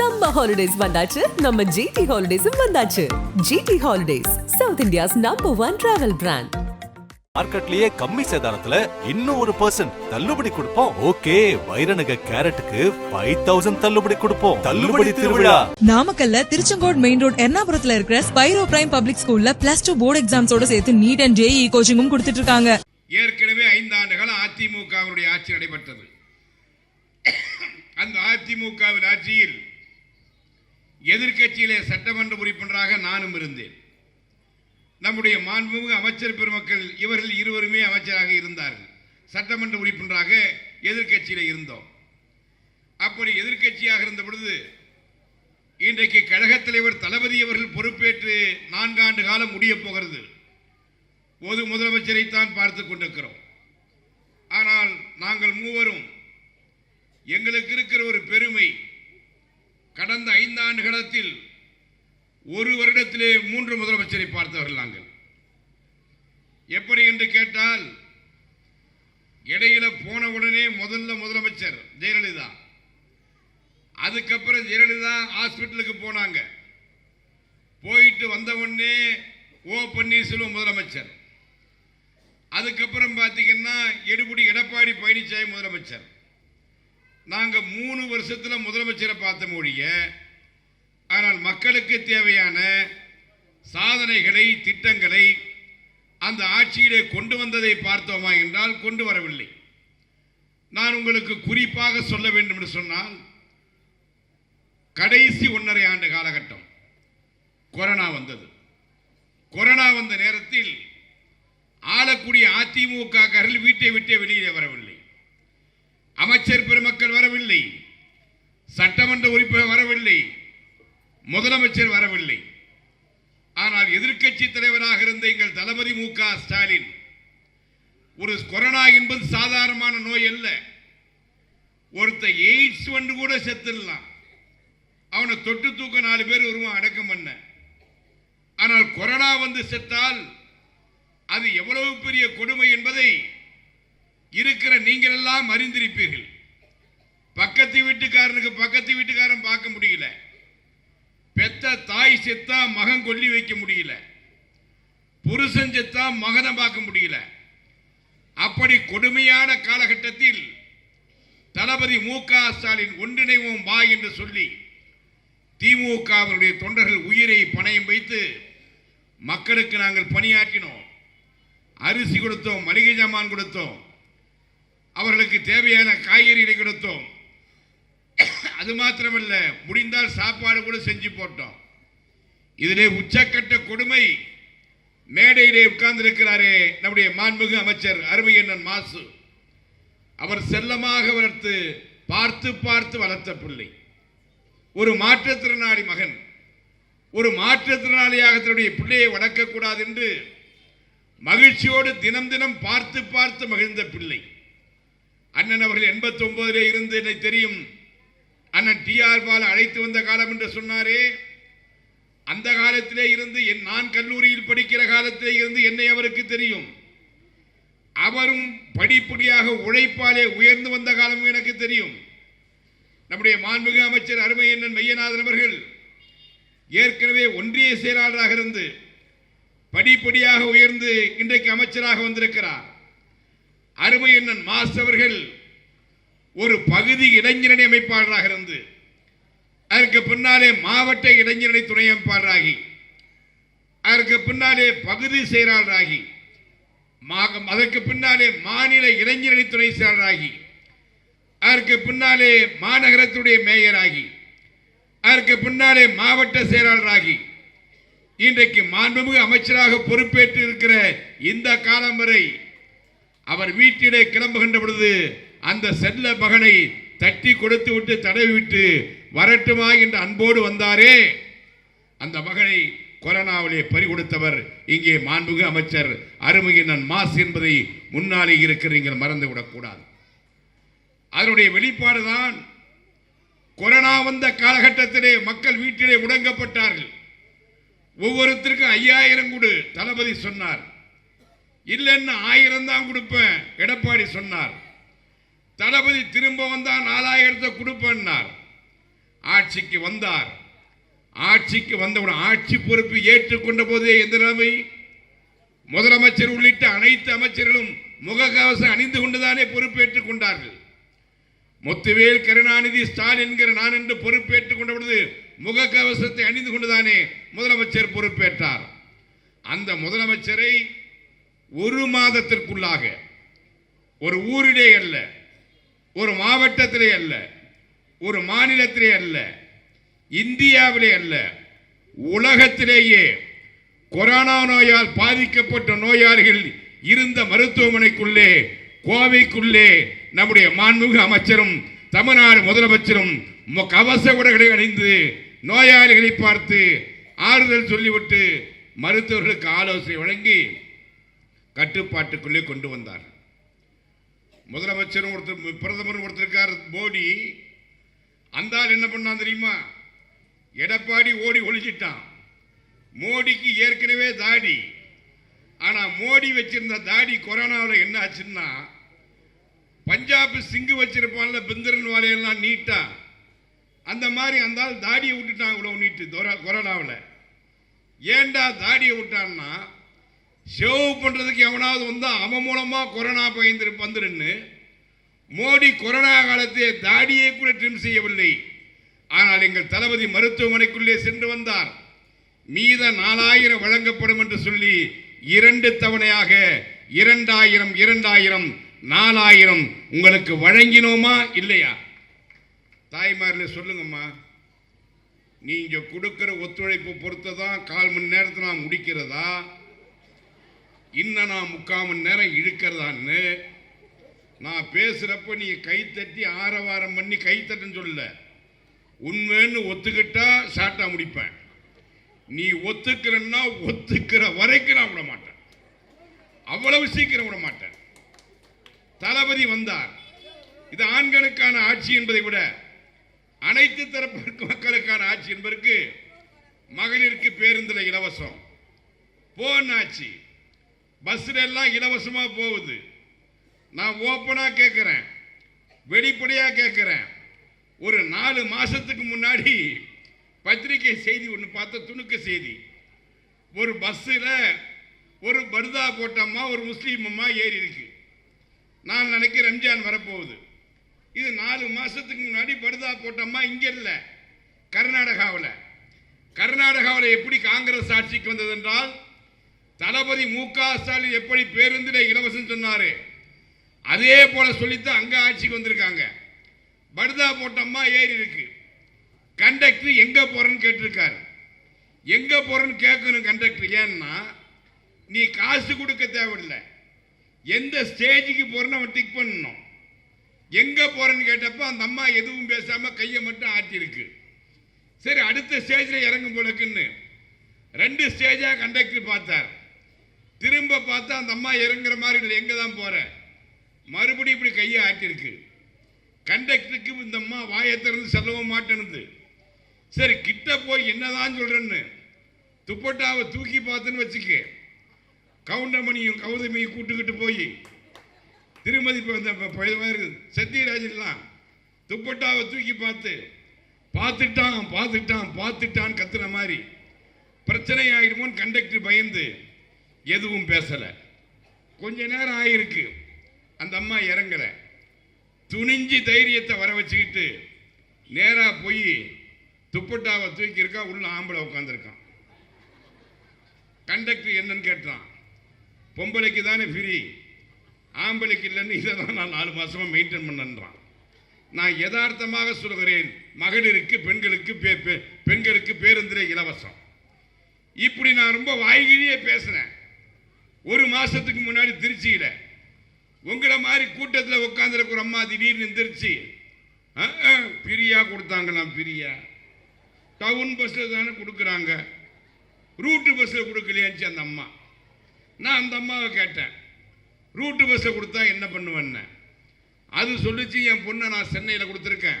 Summer holidays வந்தாச்சு. நம்ம GT ஹாலிடேஸும் வந்தாச்சு. GT holidays South India's number one travel brand மார்க்கெட்லயே கம்மி சேதாரத்துல இன்னும் ஒரு பர்சன்ட் தள்ளுபடி கொடுப்போம். ஓகே வைரநக கேரட்டுக்கு ஃபைவ் தௌசண்ட் தள்ளுபடி கொடுப்போம். தள்ளுபடி திருவிழா. நாமக்கல்ல திருச்செங்கோடு மெயின் ரோட் எர்ணாபுரத்துல இருக்கிற ஸ்பைரோ பிரைம் பப்ளிக் ஸ்கூல்ல பிளஸ் டூ போர்டு எக்ஸாம்ஸோட சேர்த்து நீட் அண்ட் ஜேஇ கோச்சிங்கும் கொடுத்துட்டு இருக்காங்க. ஏற்கனவே ஐந்தாண்டு காலம் அதிமுகவினுடைய ஆட்சி நடைபெற்றது. அந்த அதிமுகவின் ஆட்சியில் எதிர்கட்சியிலே சட்டமன்ற உறுப்பினராக நானும் இருந்தேன். நம்முடைய மாண்புமிகு அமைச்சர் பெருமக்கள் இவர்கள் இருவருமே அமைச்சராக இருந்தார்கள். சட்டமன்ற உறுப்பினராக எதிர்க்கட்சியில் இருந்தோம். அப்படி எதிர்க்கட்சியாக இருந்த பொழுது இன்றைக்கு கழகத் தலைவர் தளபதி அவர்கள் பொறுப்பேற்று நான்காண்டு காலம் முடிய போகிறது. ஒரு முதலமைச்சரைத்தான் பார்த்து கொண்டிருக்கிறோம். ஆனால் நாங்கள் மூவரும் எங்களுக்கு இருக்கிற ஒரு பெருமை கடந்த ஐந்தாண்டு காலத்தில் ஒரு வருடத்திலே மூன்று முதலமைச்சரை பார்த்தவர்கள் நாங்கள். எப்படி என்று கேட்டால் இடையில போன உடனே முதல்ல முதலமைச்சர் ஜெயலலிதா. அதுக்கப்புறம் ஜெயலலிதா ஹாஸ்பிட்டலுக்கு போனாங்க. போயிட்டு வந்த உடனே ஓ பன்னீர்செல்வம் முதலமைச்சர். அதுக்கப்புறம் பார்த்தீங்கன்னா எடுபடி எடப்பாடி பழனிசாமி முதலமைச்சர். நாங்கள் மூணு வருஷத்தில் முதலமைச்சரை பார்த்த மொழிய ஆனால் மக்களுக்கு தேவையான சாதனைகளை திட்டங்களை அந்த ஆட்சியிலே கொண்டு வந்ததை பார்த்தோமா என்றால் கொண்டு வரவில்லை. நான் உங்களுக்கு குறிப்பாக சொல்ல வேண்டும் என்று சொன்னால் கடைசி ஒன்றரை ஆண்டு காலகட்டம் கொரோனா வந்தது. கொரோனா வந்த நேரத்தில் ஆளக்கூடிய அதிமுக காரர்கள் வீட்டை விட்டே வெளியே வரவில்லை. அமைச்சர் பெருமக்கள் வரவில்லை. சட்டமன்ற உறுப்பினர் வரவில்லை. முதலமைச்சர் வரவில்லை. ஆனால் எதிர்க்கட்சி தலைவராக இருந்த எங்கள் தளபதி மு ஸ்டாலின் ஒரு கொரோனா என்பது சாதாரணமான நோய் அல்ல. ஒருத்த எய்ட்ஸ் வந்து கூட செத்துடலாம். அவனை தொட்டு தூக்க நாலு பேர் வருவான் அடக்கம் பண்ண. ஆனால் கொரோனா வந்து செத்தால் அது எவ்வளவு பெரிய கொடுமை என்பதை இருக்கிற நீங்கள் எல்லாம் அறிந்திருப்பீர்கள். பக்கத்து வீட்டுக்காரனுக்கு பக்கத்து வீட்டுக்காரன் பார்க்க முடியல. பெத்த தாய் செத்தா மகன் கொல்லி வைக்க முடியல. புருஷன் செத்தா மகனை பார்க்க முடியல. அப்படி கொடுமையான காலகட்டத்தில் தளபதி மு க ஸ்டாலின் ஒன்றிணைவோம் வா என்று சொல்லி திமுகவினுடைய தொண்டர்கள் உயிரை பணயம் வைத்து மக்களுக்கு நாங்கள் பணியாற்றினோம். அரிசி கொடுத்தோம் மளிகை ஜாமான் கொடுத்தோம். அவர்களுக்கு தேவையான காய்கறிகளை கொடுத்தோம். அது மாத்திரமல்ல முடிந்தால் சாப்பாடு கூட செஞ்சு போட்டோம். இதிலே உச்சக்கட்ட கொடுமை மேடையிலே உட்கார்ந்திருக்கிறாரே நம்முடைய மாண்புமிகு அமைச்சர் அருமையண்ணன் மாசு. அவர் செல்லமாக வளர்த்து பார்த்து பார்த்து வளர்த்த பிள்ளை. ஒரு மாற்றுத்திறனாளி மகன். ஒரு மாற்றுத்திறனாளியாக தன்னுடைய பிள்ளையை வளர்க்கக்கூடாது என்று மகிழ்ச்சியோடு தினம் தினம் பார்த்து பார்த்து மகிழ்ந்த பிள்ளை. அண்ணன் அவர்கள் எண்பத்தி ஒன்பதிலே இருந்து என்னை தெரியும் அண்ணன் டி ஆர் பால் அழைத்து வந்த காலம் என்று சொன்னாரே. அந்த காலத்திலே இருந்து என் நான் கல்லூரியில் படிக்கிற காலத்திலே இருந்து என்னை அவருக்கு தெரியும். அவரும் படிப்படியாக உழைப்பாலே உயர்ந்து வந்த காலமும் எனக்கு தெரியும். நம்முடைய மாண்புமிகு அமைச்சர் அருமை அண்ணன் மையநாதன் அவர்கள் ஏற்கனவே ஒன்றிய செயலாளராக இருந்து படிப்படியாக உயர்ந்து இன்றைக்கு அமைச்சராக வந்திருக்கிறார். அருமை அண்ணன் மாஸ் அவர்கள் ஒரு பகுதி இளைஞரணி அமைப்பாளராக இருந்து அதற்கு பின்னாலே மாவட்ட இளைஞரணி துணை அமைப்பாளராகி அதற்கு பின்னாலே பகுதி செயலாளராகி மா- அதற்கு பின்னாலே மாநில இளைஞரணி துணை செயலாளராகி அதற்கு பின்னாலே மாநகரத்துடைய மேயராகி அதற்கு பின்னாலே மாவட்ட செயலாளராகி இன்றைக்கு மாண்புமிகு அமைச்சராக பொறுப்பேற்று இருக்கிற இந்த காலம் வரை அவர் வீட்டிலே கிளம்புகின்ற பொழுது அந்த செல்ல மகனை தட்டி கொடுத்து விட்டு தடவி விட்டு வரட்டுமா என்று அன்போடு வந்தாரே. அந்த மகனை கொரோனாவிலே பறிகொடுத்தவர் இங்கே மாண்புமிகு அமைச்சர் அருமையினன் மாஸ் என்பதை முன்னாலே இருக்கிற நீங்கள் மறந்துவிடக்கூடாது. அதனுடைய வெளிப்பாடுதான் கொரோனா வந்த காலகட்டத்திலே மக்கள் வீட்டிலே முடங்கப்பட்டார்கள். ஒவ்வொருத்தருக்கும் ஐயாயிரம் கொடு தளபதி சொன்னார். இல்லைன்னு ஆயிரம் தான் கொடுப்பேன் எடப்பாடி சொன்னார். தளபதி திரும்ப வந்தால் நாலாயிரத்தை கொடுப்பேன்னார். ஆட்சிக்கு வந்தார். ஆட்சிக்கு வந்தவுடன் ஆட்சி பொறுப்பு ஏற்றுக்கொண்ட போதே எந்த நிலைமை? முதலமைச்சர் உள்ளிட்ட அனைத்து அமைச்சர்களும் முகக்கவசம் அணிந்து கொண்டுதானே பொறுப்பேற்றுக் கொண்டார்கள் முத்துவேல் கருணாநிதி ஸ்டாலின் என்கிற நான் என்று பொறுப்பேற்றுக் கொண்ட பொழுது முகக்கவசத்தை அணிந்து கொண்டுதானே முதலமைச்சர் பொறுப்பேற்றார் அந்த முதலமைச்சரை ஒரு மாதத்திற்குள்ளாக ஒரு ஊரிலே அல்ல ஒரு மாவட்டத்திலே அல்ல ஒரு மாநிலத்திலே அல்ல இந்தியாவிலே அல்ல உலகத்திலேயே கொரோனா நோயால் பாதிக்கப்பட்ட நோயாளிகள் இருந்த மருத்துவமனைக்குள்ளே கோவைக்குள்ளே நம்முடைய மாண்புமிகு அமைச்சரும் தமிழ்நாடு முதலமைச்சரும் கவச உடைகளை அணிந்து நோயாளிகளை பார்த்து ஆறுதல் சொல்லிவிட்டு மருத்துவர்களுக்கு ஆலோசனை வழங்கி கட்டுப்பாட்டுக்குள்ளே கொண்டு வந்தார் முதலமைச்சரும் ஒருத்தர் பிரதமரும் ஒருத்தருக்கார் மோடி. அந்த ஆள் என்ன பண்ணான் தெரியுமா? எடப்பாடி ஓடி ஒழிச்சிட்டான் மோடிக்கு ஏற்கனவே தாடி. ஆனால் மோடி வச்சிருந்த தாடி கொரோனாவில் என்ன ஆச்சுன்னா பஞ்சாப் சிங்கு வச்சிருப்பான்ல பிந்திரன் வாழையெல்லாம் நீட்டா. அந்த மாதிரி அந்த ஆள் தாடியை விட்டுட்டான் இவ்வளவு நீட்டு கொரோனாவில். ஏன்டா தாடியை விட்டான்னா ஷேவ் பண்ணுறதுக்கு எவனாவது வந்தால் அவன் மூலமாக கொரோனா பயந்து வந்துருன்னு மோடி கொரோனா காலத்தே தாடியை கூட ட்ரிம் செய்யவில்லை. ஆனால் எங்கள் தளபதி மருத்துவமனைக்குள்ளே சென்று வந்தார். மீத நாலாயிரம் வழங்கப்படும் என்று சொல்லி இரண்டு தவணையாக இரண்டாயிரம் இரண்டாயிரம் நாலாயிரம் உங்களுக்கு வழங்கினோமா இல்லையா? தாய்மாரில் சொல்லுங்கம்மா. நீங்கள் கொடுக்குற ஒத்துழைப்பு பொறுத்து தான் கால் மணி நேரத்தில் நான் முடிக்கிறதா? இன்னும் நான் முக்கால் மணி நேரம் இழுக்கிறதான்னு நான் பேசுகிறப்ப நீ கைத்தட்டி ஆரவாரம் பண்ணி கைத்தட்டுன்னு சொல்லல. உண்மைன்னு ஒத்துக்கிட்டா ஷார்ட்டாக முடிப்பேன். நீ ஒத்துக்கிறன்னா ஒத்துக்கிற வரைக்கும் நான் விட மாட்டேன். அவ்வளவு சீக்கிரம் விட மாட்டேன். தளபதி வந்தார். இது ஆண்களுக்கான ஆட்சி என்பதை விட அனைத்து தரப்பு மக்களுக்கான ஆட்சி என்பதற்கு மகளிருக்கு பேருந்தில் இலவசம். போன் ஆட்சி பஸ்ஸில் எல்லாம் இலவசமாக போகுது. நான் ஓப்பனாக கேட்குறேன் வெளிப்படையாக கேட்குறேன் ஒரு நாலு மாதத்துக்கு முன்னாடி பத்திரிகை செய்தி ஒன்று பார்த்த துணுக்க செய்தி. ஒரு பஸ்ஸில் ஒரு பர்தா போட்டம்மா ஒரு முஸ்லீம் அம்மா ஏறி இருக்கு. நான் நினைக்கிறேன் ரம்ஜான் வரப்போகுது. இது நாலு மாதத்துக்கு முன்னாடி பர்தா போட்ட இங்கே இல்லை கர்நாடகாவில். கர்நாடகாவில் எப்படி காங்கிரஸ் ஆட்சிக்கு வந்தது என்றால் தளபதி மு க ஸ்டாலின் எப்படி பேருந்தில் இலவசம் சொன்னார்? அதே போல் சொல்லித்தான் அங்கே ஆட்சிக்கு வந்திருக்காங்க. பர்தா போட்டம்மா ஏறி இருக்கு. கண்டக்டர் எங்கே போகிறேன்னு கேட்டிருக்காரு. எங்கே போகிறேன்னு கேட்கணும் கண்டக்டர். ஏன்னா நீ காசு கொடுக்க தேவையில்லை. எந்த ஸ்டேஜுக்கு போகிறேன்னு அவன் டிக் பண்ணணும். எங்கே போகிறேன்னு கேட்டப்போ அந்த அம்மா எதுவும் பேசாமல் கையை மட்டும் ஆட்டியிருக்கு. சரி அடுத்த ஸ்டேஜில் இறங்கும் போலக்குன்னு ரெண்டு ஸ்டேஜாக கண்டக்டர் பார்த்தார். திரும்ப பார்த்தா அந்த அம்மா இறங்குற மாதிரி இல்லை. எங்கே தான் போகிறேன் மறுபடியும் இப்படி கையை ஆட்டியிருக்கு கண்டக்டருக்கு இந்த அம்மா வாயை திறந்து செல்லவும் மாட்டேனுது. சரி கிட்ட போய் என்னதான் சொல்கிறேன்னு துப்பட்டாவை தூக்கி பார்த்துன்னு வச்சுக்க. கவுண்டமணியும் கௌதமியும் கூட்டுக்கிட்டு போய் திருமதி இப்ப மாதிரி சத்யராஜன்லாம் துப்பட்டாவை தூக்கி பார்த்து பார்த்துட்டான் பார்த்துட்டான் பார்த்துட்டான் கத்துற மாதிரி. பிரச்சனை ஆகிடுமோன்னு கண்டக்டர் பயந்து எதுவும் பேசலை. கொஞ்ச நேரம் ஆயிருக்கு. அந்த அம்மா இறங்கல. துணிஞ்சு தைரியத்தை வர வச்சுக்கிட்டு நேராக போய் துப்பட்டாவை தூக்கியிருக்கா உள்ள ஆம்பளை உட்காந்துருக்கான் கண்டக்டர் என்னன்னு கேட்டான். பொம்பளைக்கு தானே ஃப்ரீ ஆம்பளைக்கு இல்லைன்னு இதை தான் நான் நாலு மாதமாக மெயின்டைன் பண்ணன்றான். நான் யதார்த்தமாக சொல்கிறேன். மகளிருக்கு பெண்களுக்கு பே- பெண்களுக்கு பேருந்திலே இலவசம். இப்படி நான் ரொம்ப வாய்கிழியே பேசுகிறேன் ஒரு மாசத்துக்கு முன்னாடி திருச்சியில. உங்களை மாதிரி கூட்டத்தில் உட்காந்துருக்கிற அம்மா திடீர்னு எந்திரிச்சு பிரியா கொடுத்தாங்களாம் பிரியா. டவுன் பஸ்ஸில் தானே கொடுக்குறாங்க. ரூட்டு பஸ்ஸில் கொடுக்கலையாச்சு அந்த அம்மா. நான் அந்த அம்மாவை கேட்டேன். ரூட்டு பஸ்ஸை கொடுத்தா என்ன பண்ணுவேன்னு. அது சொல்லிச்சு என் பொண்ணை நான் சென்னையில் கொடுத்துருக்கேன்.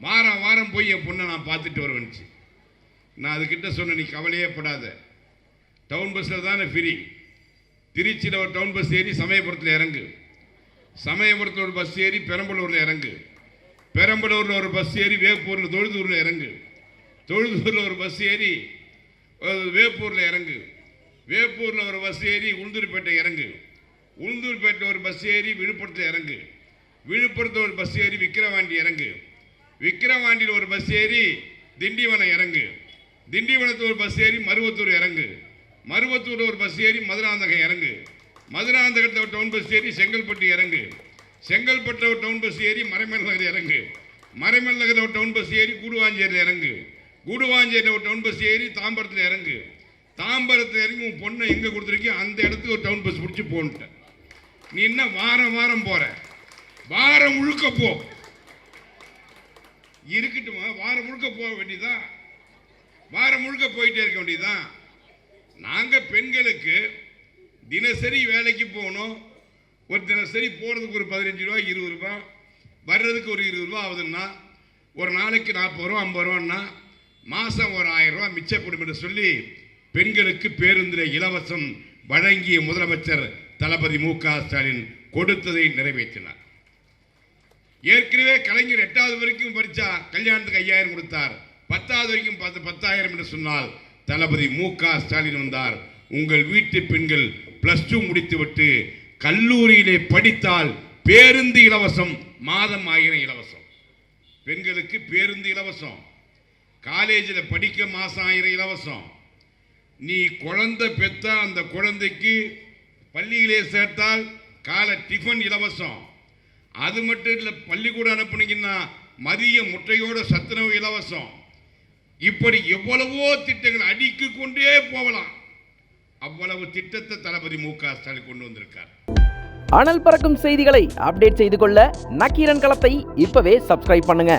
வாரம் வாரம் போய் என் பொண்ணை நான் பார்த்துட்டு வருவேன்ச்சு. நான் அதுக்கிட்ட சொன்னேன் நீ கவலையே படாத. டவுன் பஸ்ஸில் தானே ஃப்ரீ. திருச்சியில் ஒரு டவுன் பஸ் ஏறி சமயபுரத்தில் இறங்கு. சமயபுரத்தில் ஒரு பஸ் ஏறி பெரம்பலூரில் இறங்கு. பெரம்பலூரில் ஒரு பஸ் ஏறி வேப்பூரில் தொழுதூரில் இறங்கு. தொழுதூரில் ஒரு பஸ் ஏறி வேப்பூரில் இறங்கு. வேப்பூரில் ஒரு பஸ் ஏறி உளுந்தூர்பேட்டை இறங்கு. உளுந்தூர்பேட்டை ஒரு பஸ் ஏறி விழுப்புரத்தில் இறங்கு. விழுப்புரத்தில் ஒரு பஸ் ஏறி விக்கிரவாண்டி இறங்கு. விக்கிரவாண்டியில் ஒரு பஸ் ஏறி திண்டிவனம் இறங்கு. திண்டிவனத்தில் ஒரு பஸ் ஏறி மருவத்தூர் இறங்கு. மருவத்தூர் ஒரு பஸ் ஏறி மதுராந்தகம் இறங்கு. மதுராந்தகத்தை ஒரு டவுன் பஸ் ஏறி செங்கல்பட்டு இறங்கு. செங்கல்பட்டு ஒரு டவுன் பஸ் ஏறி மறைமல் நகர் இறங்கு. மறைமல் நகர் ஒரு டவுன் பஸ் ஏறி கூடுவாஞ்சேரியில் இறங்கு. கூடுவாஞ்சேரியில் ஒரு டவுன் பஸ் ஏறி தாம்பரத்தில் இறங்கு. தாம்பரத்தில் இறங்கி உன் பொண்ணை எங்கே கொடுத்துருக்கியோ அந்த இடத்துக்கு ஒரு டவுன் பஸ் பிடிச்சி போன்ட்ட. நீ என்ன வாரம் வாரம் போகிற வாரம் முழுக்க போ. இருக்கட்டுமா? வாரம் முழுக்க போக வேண்டியதான் வாரம் முழுக்க போயிட்டே இருக்க வேண்டியதான் நாங்கள் பெண்களுக்கு தினசரி வேலைக்கு போகணும். ஒரு தினசரி போகிறதுக்கு ஒரு பதினஞ்சு ரூபா இருபது ரூபா வர்றதுக்கு ஒரு இருபது ரூபா ஆகுதுன்னா ஒரு நாளைக்கு நாற்பது ரூபா ஐம்பது ரூபான்னா மாதம் ஒரு ஆயிரம் ரூபா மிச்சப்படும் என்று சொல்லி பெண்களுக்கு பேருந்தில் இலவசம் வழங்கிய முதலமைச்சர் தளபதி மு க ஸ்டாலின் கொடுத்ததை நிறைவேற்றினார். ஏற்கனவே கலைஞர் எட்டாவது வரைக்கும் படித்தா கல்யாணத்துக்கு ஐயாயிரம் கொடுத்தார். பத்தாவது வரைக்கும் பத்து பத்தாயிரம் என்று சொன்னால் தளபதி மு க ஸ்டாலின் வந்தார். உங்கள் வீட்டு பெண்கள் பிளஸ் டூ முடித்துவிட்டு கல்லூரியிலே படித்தால் பேருந்து இலவசம் மாதம் ஆயிரம் இலவசம். பெண்களுக்கு பேருந்து இலவசம். காலேஜில் படிக்க மாதம் ஆயிரம் இலவசம். நீ குழந்தை பெற்ற அந்த குழந்தைக்கு பள்ளியிலே சேர்த்தால் காலை டிஃபன் இலவசம். அது மட்டும் இல்லை பள்ளிக்கூடம் அனுப்புனீங்கன்னா மதிய முட்டையோட சத்துணவு இலவசம். இப்படி எவ்வளவோ திட்டங்கள் அடுக்கி கொண்டே போகலாம். அவ்வளவு திட்டத்தை தளபதி மு க ஸ்டாலின் கொண்டு வந்திருக்கார். அனல் பறக்கும் செய்திகளை அப்டேட் செய்து கொள்ள நக்கீரன் களத்தை இப்பவே சப்ஸ்கிரைப் பண்ணுங்க.